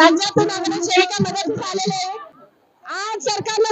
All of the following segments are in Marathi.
राज्यातून आम्हाला सेविका मदतीस आलेले आहे. आज सरकारनं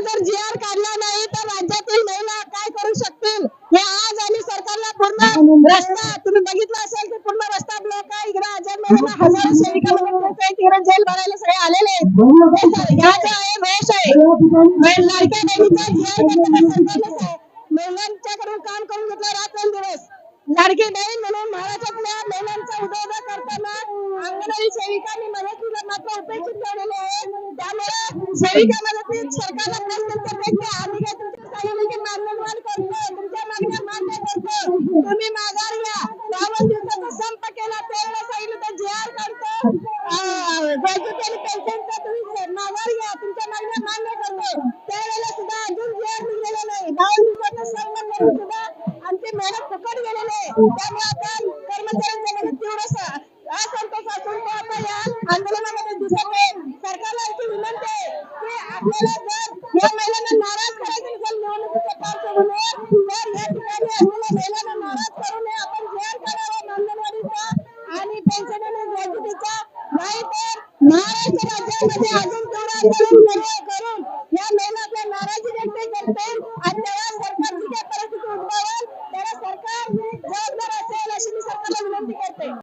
तुम्ही बघितलं असेल की पूर्ण रस्ता ब्लॉक आहे. इकडे आझाद मैदानात हजारो सेविका मदत तिकडे जेल भरायला सगळे आलेले जो आहे वेश आहे. पण लाडक्या बहिणीचा जी आर सरकारनं आहे. महिलांच्याकडून काम करून घेतलं रात्रंदिवस. लाडकी बहीण म्हणून महाराष्ट्रातल्या महिलांचा उदोउदो करताना अंगणवाडी सेविकांनी मदतीला मात्र उपेक्षित ठेवलेले आहे त्यामुळे सेविका मदतीत सरकारला प्रश्न विचारण्याचे आम्ही काय तुमच्या सांगितलं मागणीवाद करतो तुमच्या मागण्या मान्य करतो तुम्ही माघार घ्या बावन्न दिवसाचा संप केला त्यावेळेला सांगितलं तर जी आर काढतो घ्या तुमच्या मागण्या मान्य करतो. त्यावेळेला सुद्धा अजून वेळ निघलेला नाही. बावन्न दिवसाचा सुद्धा आमची मेहनत फुकट आहे. त्यामुळे आपण कर्मचाऱ्यांच्या म्हणजे तीव्र असंतोष असून तो आता या आंदोलनामध्ये दिसत आहे सरकारला विनंती आहे की आपल्याला जर या महिलांना नाराज करायचं निवडणुकीच्या पार्श्वभूमीवर तर या ठिकाणी महिलांना नाराज करू नये. महाराष्ट्र राज्यामध्ये अजून तेवढं करून. या महिला आपल्या नाराजी व्यक्त करते